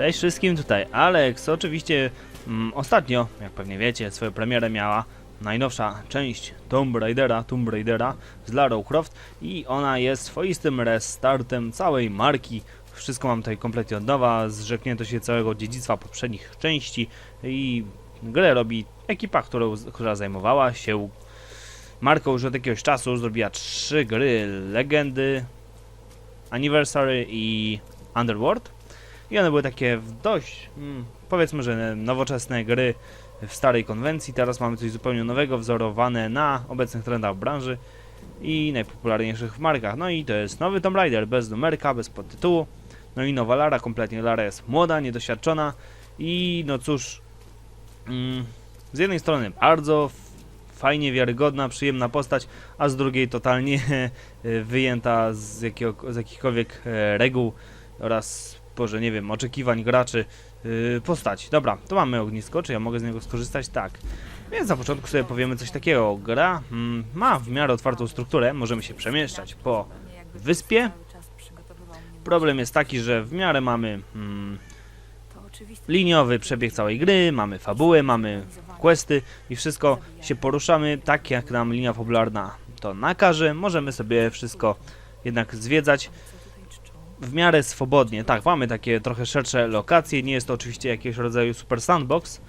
Cześć wszystkim, tutaj Alex. Oczywiście mm, ostatnio, jak pewnie wiecie, swoją premierę miała najnowsza część Tomb Raidera, Tomb Raidera z Lara Croft i ona jest swoistym restartem całej marki. Wszystko mam tutaj kompletnie od nowa, zrzeknięto się całego dziedzictwa poprzednich części i grę robi ekipa, którą, która zajmowała się marką już od jakiegoś czasu, zrobiła trzy gry, Legendy, Anniversary i Underworld. I one były takie w dość, mm, powiedzmy, że nowoczesne gry w starej konwencji. Teraz mamy coś zupełnie nowego, wzorowane na obecnych trendach branży i najpopularniejszych markach. No i to jest nowy Tomb Raider, bez numerka, bez podtytułu. No i nowa Lara, kompletnie Lara jest młoda, niedoświadczona i no cóż, mm, z jednej strony bardzo fajnie, wiarygodna, przyjemna postać, a z drugiej totalnie wyjęta z, jakiego, z jakichkolwiek e, reguł oraz, Boże, nie wiem, oczekiwań graczy yy, postać. Dobra, to mamy ognisko, czy ja mogę z niego skorzystać? Tak. Więc na początku sobie powiemy coś takiego. Gra mm, ma w miarę otwartą strukturę, możemy się przemieszczać po wyspie. Problem jest taki, że w miarę mamy mm, liniowy przebieg całej gry, mamy fabułę, mamy questy i wszystko się poruszamy tak, jak nam linia fabularna to nakaże. Możemy sobie wszystko jednak zwiedzać w miarę swobodnie. Tak, mamy takie trochę szersze lokacje, nie jest to oczywiście jakiegoś rodzaju super sandbox,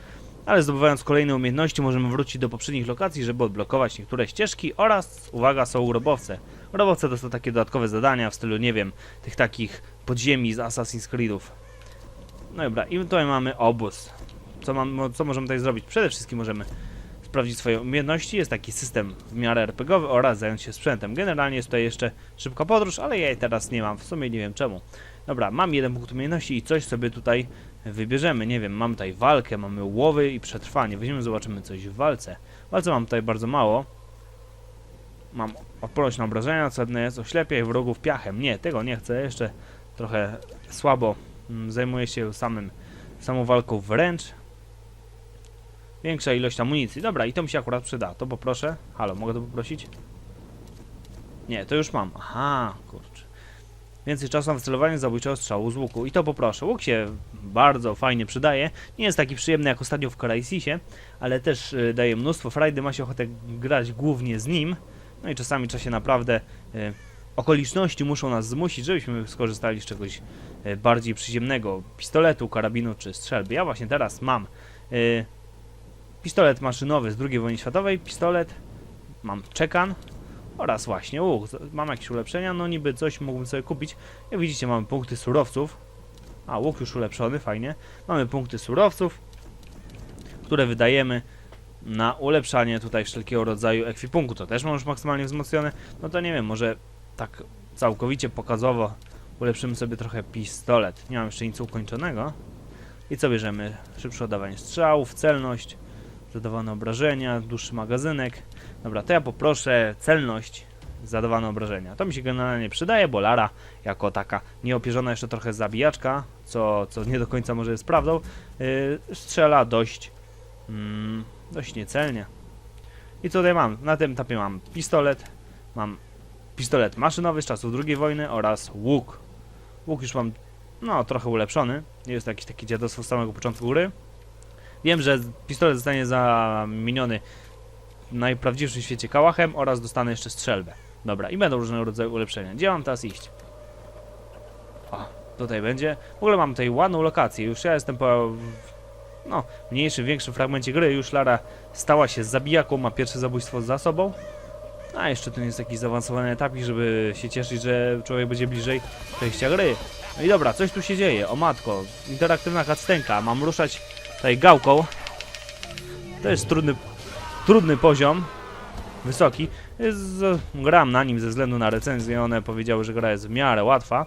ale zdobywając kolejne umiejętności możemy wrócić do poprzednich lokacji, żeby odblokować niektóre ścieżki oraz, uwaga, są grobowce. Grobowce to są takie dodatkowe zadania w stylu, nie wiem, tych takich podziemi z Assassin's Creedów. No dobra, i tutaj mamy obóz. Co, mam, co możemy tutaj zrobić? Przede wszystkim możemy sprawdzić swoje umiejętności. Jest taki system w miarę RPGowy oraz zająć się sprzętem. Generalnie jest tutaj jeszcze szybka podróż, ale ja jej teraz nie mam. W sumie nie wiem czemu. Dobra, mam jeden punkt umiejętności i coś sobie tutaj wybierzemy. Nie wiem, mam tutaj walkę, mamy łowy i przetrwanie. Weźmiemy, zobaczymy coś w walce. Walce mam tutaj bardzo mało. Mam odporność na obrażenia, co jedne jest oślepiaj wrogów piachem. Nie, tego nie chcę. Jeszcze trochę słabo mm, zajmuję się samym, samą walką wręcz. Większa ilość amunicji. Dobra, i to mi się akurat przyda. To poproszę. Halo, mogę to poprosić? Nie, to już mam. Aha, kurczę. Więcej czasu na wycelowanie zabójczego strzału z łuku. I to poproszę. Łuk się bardzo fajnie przydaje. Nie jest taki przyjemny jak ostatnio w Crysisie, ale też y, daje mnóstwo frajdy. Ma się ochotę grać głównie z nim. No i czasami trzeba się naprawdę... Y, okoliczności muszą nas zmusić, żebyśmy skorzystali z czegoś y, bardziej przyziemnego. Pistoletu, karabinu czy strzelby. Ja właśnie teraz mam... Y, pistolet maszynowy z II wojny światowej, pistolet, mam czekan oraz właśnie łuk. Mam jakieś ulepszenia, no niby coś mógłbym sobie kupić. Jak widzicie mamy punkty surowców. A, łuk już ulepszony, fajnie. Mamy punkty surowców, które wydajemy na ulepszanie tutaj wszelkiego rodzaju ekwipunku. To też mam już maksymalnie wzmocnione. No to nie wiem, może tak całkowicie pokazowo ulepszymy sobie trochę pistolet. Nie mam jeszcze nic ukończonego. I co bierzemy? Szybsze oddawanie strzałów, celność, zadawane obrażenia, dłuższy magazynek. Dobra, to ja poproszę celność, zadawane obrażenia. To mi się generalnie przydaje, bo Lara jako taka nieopierzona jeszcze trochę zabijaczka, co, co nie do końca może jest prawdą, yy, strzela dość, mm, dość niecelnie. I tutaj mam? Na tym etapie mam pistolet, mam pistolet maszynowy z czasów II wojny oraz łuk. Łuk już mam, no, trochę ulepszony. Nie jest to jakieś takie dziadostwo z samego początku gry. Wiem, że pistolet zostanie zamieniony w najprawdziwszym świecie kałachem oraz dostanę jeszcze strzelbę. Dobra, i będą różnego rodzaju ulepszenia. Gdzie mam teraz iść? O, tutaj będzie. W ogóle mam tutaj ładną lokację. Już ja jestem po no, mniejszym, większym fragmencie gry. Już Lara stała się zabijaką, ma pierwsze zabójstwo za sobą. A jeszcze tu nie jest jakiś zaawansowany etapik, żeby się cieszyć, że człowiek będzie bliżej przejścia gry. No i dobra, coś tu się dzieje. O matko, interaktywna cutscenka. Mam ruszać tutaj gałką. To jest trudny, trudny poziom. Wysoki. Z, gram na nim ze względu na recenzję. One powiedziały, że gra jest w miarę łatwa.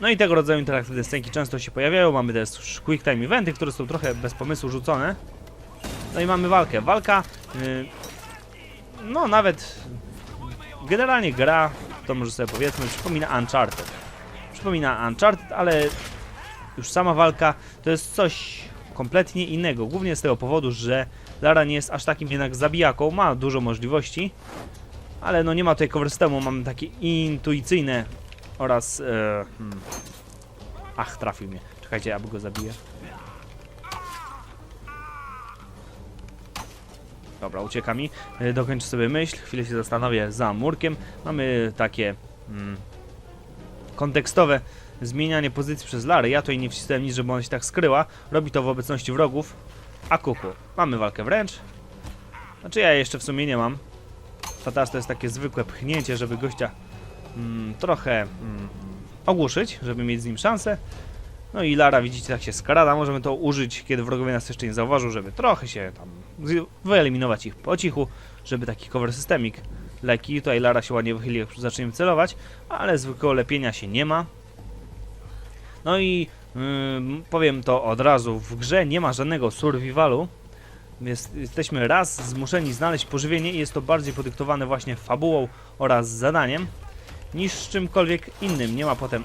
No i tego rodzaju interaktywne scenki często się pojawiają. Mamy też quick time eventy, które są trochę bez pomysłu rzucone. No i mamy walkę. Walka, y, no nawet generalnie gra, to może sobie powiedzmy, przypomina Uncharted. Przypomina Uncharted, ale już sama walka to jest coś kompletnie innego. Głównie z tego powodu, że Lara nie jest aż takim jednak zabijaką, ma dużo możliwości, ale no nie ma tutaj cover systemu, mamy takie intuicyjne oraz e, hmm, Ach, trafił mnie. Czekajcie, aby go zabiję. Dobra, ucieka mi. Y, Dokończę sobie myśl, chwilę się zastanowię za murkiem. Mamy takie mm, kontekstowe zmienianie pozycji przez Lary. Ja tutaj nie wcisnąłem nic, żeby ona się tak skryła. Robi to w obecności wrogów. A kuku. Mamy walkę wręcz. Znaczy ja jeszcze w sumie nie mam. Fatas to jest takie zwykłe pchnięcie, żeby gościa mm, trochę mm, ogłuszyć, żeby mieć z nim szansę. No i Lara, widzicie, tak się skrada. Możemy to użyć, kiedy wrogowie nas jeszcze nie zauważą, żeby trochę się tam wyeliminować ich po cichu, żeby taki cover systemik leki. Tutaj Lara się ładnie wychyli, jak zaczniemy celować, ale zwykłego lepienia się nie ma. No i ym, powiem to od razu, w grze nie ma żadnego survivalu. Jest, jesteśmy raz zmuszeni znaleźć pożywienie i jest to bardziej podyktowane właśnie fabułą oraz zadaniem niż czymkolwiek innym. Nie ma potem...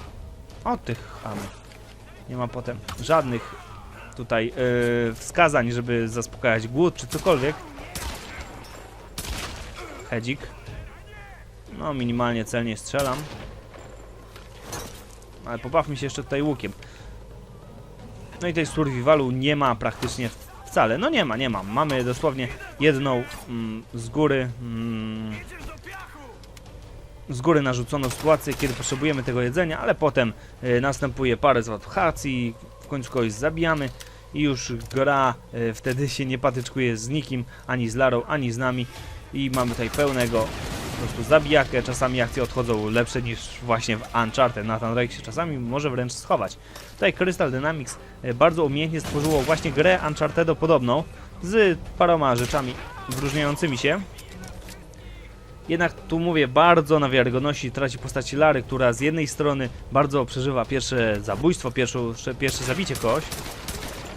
O tych chamy. Nie ma potem żadnych tutaj yy, wskazań, żeby zaspokajać głód czy cokolwiek. Hedzik. No, minimalnie celnie strzelam. Ale pobawmy się jeszcze tutaj łukiem. No i tej survivalu nie ma praktycznie wcale. No nie ma, nie ma. Mamy dosłownie jedną mm, z góry mm, z góry narzuconą sytuację, kiedy potrzebujemy tego jedzenia, ale potem y, następuje parę zwrotów akcji, w końcu kogoś zabijamy i już gra y, wtedy się nie patyczkuje z nikim, ani z Larą, ani z nami i mamy tutaj pełnego prostu zabijakę, czasami akcje odchodzą lepsze niż właśnie w Uncharted, Nathan Drake się czasami może wręcz schować. Tutaj Crystal Dynamics y, bardzo umiejętnie stworzyło właśnie grę Uncharted podobną, z paroma rzeczami wyróżniającymi się, jednak tu mówię, bardzo na wiarygodności traci postać Lary, która z jednej strony bardzo przeżywa pierwsze zabójstwo, pierwsze, pierwsze zabicie kogoś,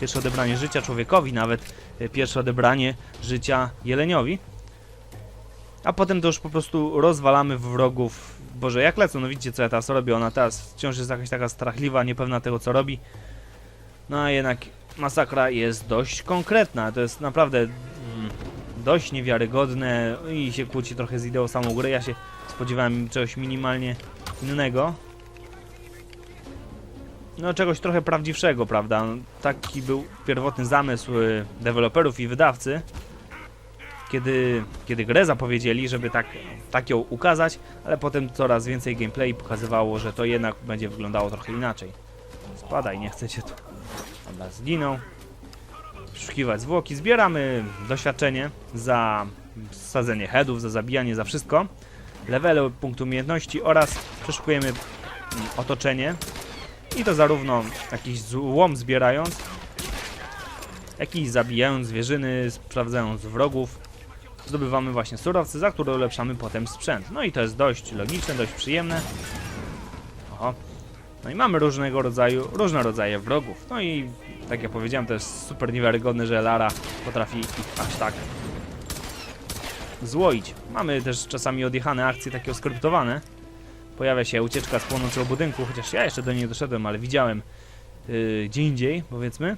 pierwsze odebranie życia człowiekowi, nawet e, pierwsze odebranie życia jeleniowi. A potem to już po prostu rozwalamy wrogów. Boże, jak lecą, no widzicie co ja teraz robię, ona teraz wciąż jest jakaś taka strachliwa, niepewna tego co robi. No a jednak masakra jest dość konkretna, to jest naprawdę mm, dość niewiarygodne i się kłóci trochę z ideą samą gry. Ja się spodziewałem czegoś minimalnie innego. No czegoś trochę prawdziwszego, prawda? Taki był pierwotny zamysł y, deweloperów i wydawcy. Kiedy, kiedy grę zapowiedzieli, żeby tak, tak ją ukazać, ale potem coraz więcej gameplay pokazywało, że to jednak będzie wyglądało trochę inaczej. Spadaj, nie chcecie tu. Dobra, zginął przeszukiwać zwłoki. Zbieramy doświadczenie za sadzenie headów, za zabijanie, za wszystko. Levele punkt umiejętności oraz przeszukujemy mm, otoczenie. I to zarówno jakiś złom zbierając, jak i zabijając zwierzyny, sprawdzając wrogów. Zdobywamy właśnie surowce, za które ulepszamy potem sprzęt. No i to jest dość logiczne, dość przyjemne. Oho. No i mamy różnego rodzaju, różne rodzaje wrogów. No i tak jak powiedziałem, to jest super niewiarygodne, że Lara potrafi ich aż tak złoić. Mamy też czasami odjechane akcje takie oskryptowane. Pojawia się ucieczka z płonącego budynku, chociaż ja jeszcze do niej nie doszedłem, ale widziałem yy, gdzie indziej, powiedzmy.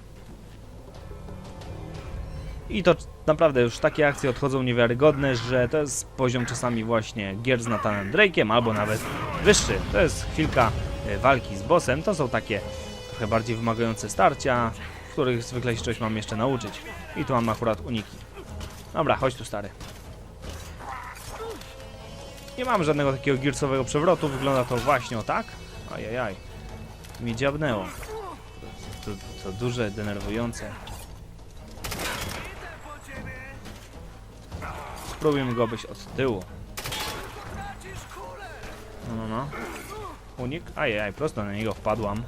I to naprawdę już takie akcje odchodzą niewiarygodne, że to jest poziom czasami właśnie gier z Nathanem Drake'em, albo nawet wyższy. To jest chwilka e, walki z bossem. To są takie trochę bardziej wymagające starcia, w których zwykle się czegoś mam jeszcze nauczyć. I tu mam akurat uniki. Dobra, chodź tu stary. Nie mam żadnego takiego girsowego przewrotu, wygląda to właśnie o tak. Ajajaj. Mi dziabnęło. To, to duże, denerwujące. Spróbujmy go obejść od tyłu. No, no, no. Unik? Ajajaj, prosto na niego wpadłam.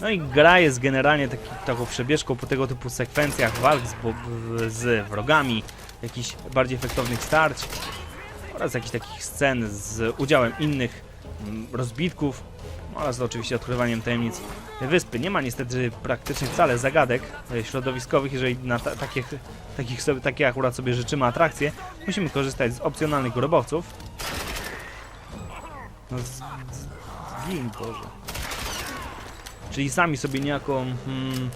No i gra jest generalnie taki, taką przebieżką po tego typu sekwencjach walk z, z wrogami, jakichś bardziej efektownych starć oraz jakichś takich scen z udziałem innych mm, rozbitków oraz oczywiście odkrywaniem tajemnic wyspy. Nie ma niestety praktycznie wcale zagadek e, środowiskowych, jeżeli na ta, takich, takich sobie, takie akurat sobie życzymy atrakcje, musimy korzystać z opcjonalnych grobowców. No zgin, Boże. Czyli sami sobie niejako hmm,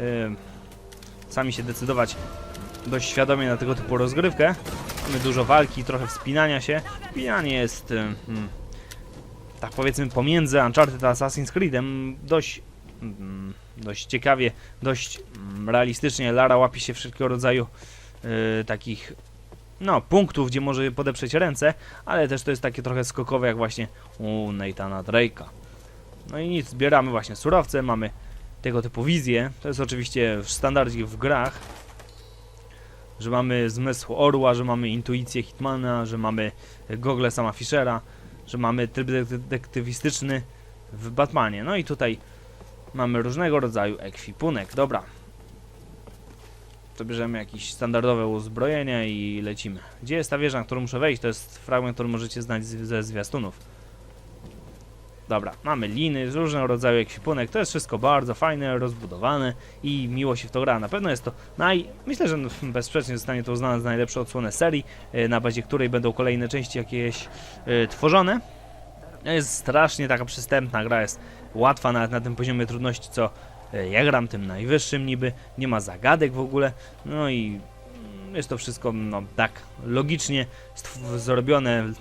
e, sami się decydować dość świadomie na tego typu rozgrywkę. Mamy dużo walki, trochę wspinania się. Wspinanie jest, em, hmm, tak powiedzmy, pomiędzy Uncharted a Assassin's Creedem dość, mm, dość ciekawie, dość mm, realistycznie. Lara łapie się wszelkiego rodzaju y, takich no, punktów, gdzie może podeprzeć ręce, ale też to jest takie trochę skokowe, jak właśnie u Nathana Drake'a. No i nic, zbieramy właśnie surowce, mamy tego typu wizje. To jest oczywiście w standardzie w grach, że mamy zmysł orła, że mamy intuicję Hitmana, że mamy gogle sama Fischera, że mamy tryb detektywistyczny w Batmanie. No i tutaj mamy różnego rodzaju ekwipunek. Dobra. To bierzemy jakieś standardowe uzbrojenie i lecimy. Gdzie jest ta wieża, na którą muszę wejść? To jest fragment, który możecie znać ze zwiastunów. Dobra, mamy liny, różnego rodzaju ekwipunek, to jest wszystko bardzo fajne, rozbudowane i miło się w to gra. Na pewno jest to naj... Myślę, że bezsprzecznie zostanie to uznane za najlepszą odsłonę serii, e, na bazie której będą kolejne części jakieś e, tworzone. Jest strasznie taka przystępna gra, jest łatwa nawet na tym poziomie trudności, co e, ja gram tym najwyższym niby, nie ma zagadek w ogóle, no i jest to wszystko no tak logicznie zrobione,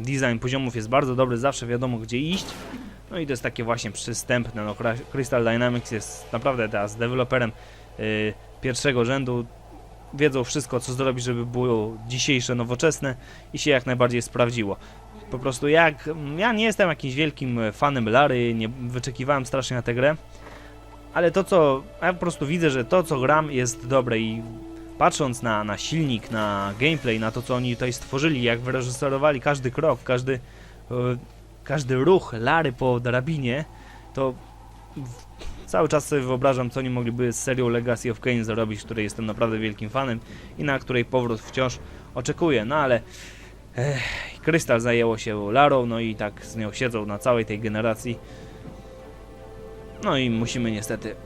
design poziomów jest bardzo dobry, zawsze wiadomo gdzie iść. No i to jest takie właśnie przystępne. No, Crystal Dynamics jest naprawdę teraz deweloperem y, pierwszego rzędu. Wiedzą wszystko, co zrobić, żeby było dzisiejsze, nowoczesne i się jak najbardziej sprawdziło. Po prostu jak. Ja nie jestem jakimś wielkim fanem Lary, nie wyczekiwałem strasznie na tę grę. Ale to co. Ja po prostu widzę, że to co gram jest dobre i patrząc na, na silnik, na gameplay, na to co oni tutaj stworzyli, jak wyreżyserowali każdy krok, każdy, e, każdy ruch Lary po drabinie, to cały czas sobie wyobrażam, co oni mogliby z serią Legacy of Kain zrobić, której jestem naprawdę wielkim fanem i na której powrót wciąż oczekuję. No ale ech, Krystal zajęło się Larą, no i tak z nią siedzą na całej tej generacji. No i musimy niestety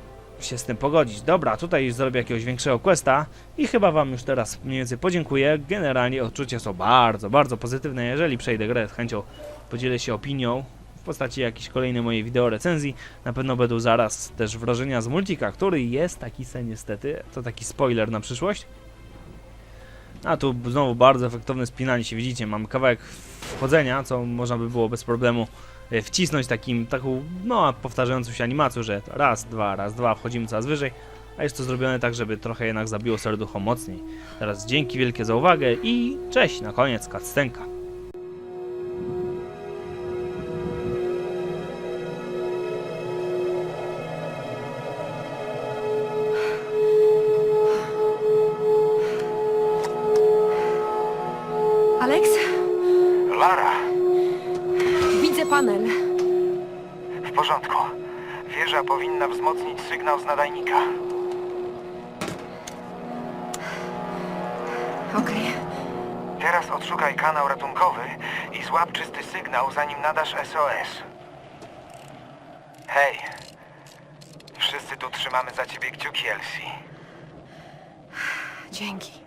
się z tym pogodzić. Dobra, tutaj zrobię jakiegoś większego questa i chyba wam już teraz mniej więcej podziękuję. Generalnie odczucia są bardzo, bardzo pozytywne. Jeżeli przejdę grę, z chęcią podzielę się opinią w postaci jakiejś kolejnej mojej wideo recenzji. Na pewno będą zaraz też wrażenia z multika, który jest taki sen niestety. To taki spoiler na przyszłość. A tu znowu bardzo efektowne spinanie się, widzicie, mam kawałek wchodzenia, co można by było bez problemu wcisnąć takim, taką, no, powtarzającą się animacją, że raz, dwa, raz, dwa, wchodzimy coraz wyżej, a jest to zrobione tak, żeby trochę jednak zabiło serducho mocniej. Teraz dzięki wielkie za uwagę i cześć, na koniec kacstenka. Wzmocnić sygnał z nadajnika. Okej. Teraz odszukaj kanał ratunkowy i złap czysty sygnał, zanim nadasz SOS. Hej, wszyscy tu trzymamy za ciebie kciuki, Elsie. Dzięki.